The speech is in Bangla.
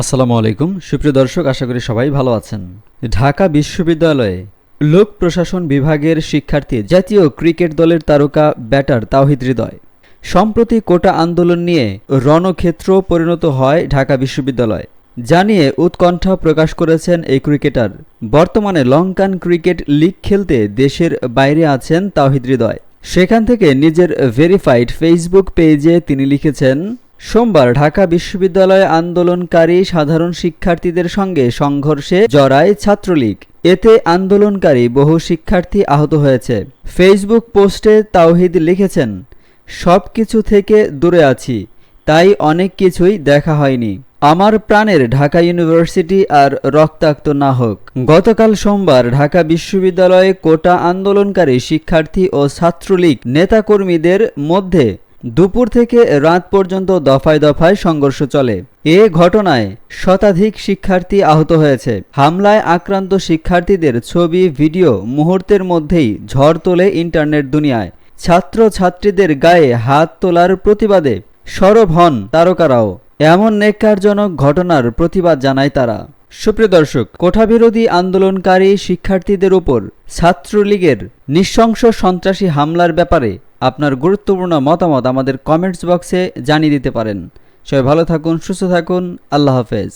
আসসালামু আলাইকুম। সুপ্রিয় দর্শক, আশা করি সবাই ভালো আছেন। ঢাকা বিশ্ববিদ্যালয়ে লোক প্রশাসন বিভাগের শিক্ষার্থী জাতীয় ক্রিকেট দলের তারকা, ব্যাটার তাওহিদ হৃদয়, সম্প্রতি কোটা আন্দোলন নিয়ে রণক্ষেত্র পরিণত হয় ঢাকা বিশ্ববিদ্যালয়, জানিয়ে উৎকণ্ঠা প্রকাশ করেছেন এই ক্রিকেটার। বর্তমানে লঙ্কান ক্রিকেট লিগ খেলতে দেশের বাইরে আছেন তাওহিদ হৃদয়। সেখান থেকে নিজের ভেরিফাইড ফেসবুক পেজে তিনি লিখেছেন সোমবার ঢাকা বিশ্ববিদ্যালয়ে আন্দোলনকারী সাধারণ শিক্ষার্থীদের সঙ্গে সংঘর্ষে জড়ায় ছাত্রলীগ। এতে আন্দোলনকারী বহু শিক্ষার্থী আহত হয়েছে। ফেসবুক পোস্টে তাওহিদ লিখেছেন, সব কিছু থেকে দূরে আছি, তাই অনেক কিছুই দেখা হয়নি। আমার প্রাণের ঢাকা ইউনিভার্সিটি আর রক্তাক্ত না হোক। গতকাল সোমবার ঢাকা বিশ্ববিদ্যালয়ে কোটা আন্দোলনকারী শিক্ষার্থী ও ছাত্রলীগ নেতাকর্মীদের মধ্যে দুপুর থেকে রাত পর্যন্ত দফায় দফায় সংঘর্ষ চলে। এ ঘটনায় শতাধিক শিক্ষার্থী আহত হয়েছে। হামলায় আক্রান্ত শিক্ষার্থীদের ছবি, ভিডিও মুহূর্তের মধ্যেই ঝড় তোলে ইন্টারনেট দুনিয়ায়। ছাত্র ছাত্রীদের গায়ে হাত তোলার প্রতিবাদে সরব হন তারকারাও। এমন নেককারজনক ঘটনার প্রতিবাদ জানায় তারা। সুপ্রিয় দর্শক, কোঠাবিরোধী আন্দোলনকারী শিক্ষার্থীদের উপর ছাত্রলীগের নৃশংস সন্ত্রাসী হামলার ব্যাপারে আপনার গুরুত্বপূর্ণ মতামত আমাদের কমেন্টস বক্সে জানিয়ে দিতে পারেন। সবাই ভালো থাকুন, সুস্থ থাকুন, আল্লাহ হাফেজ।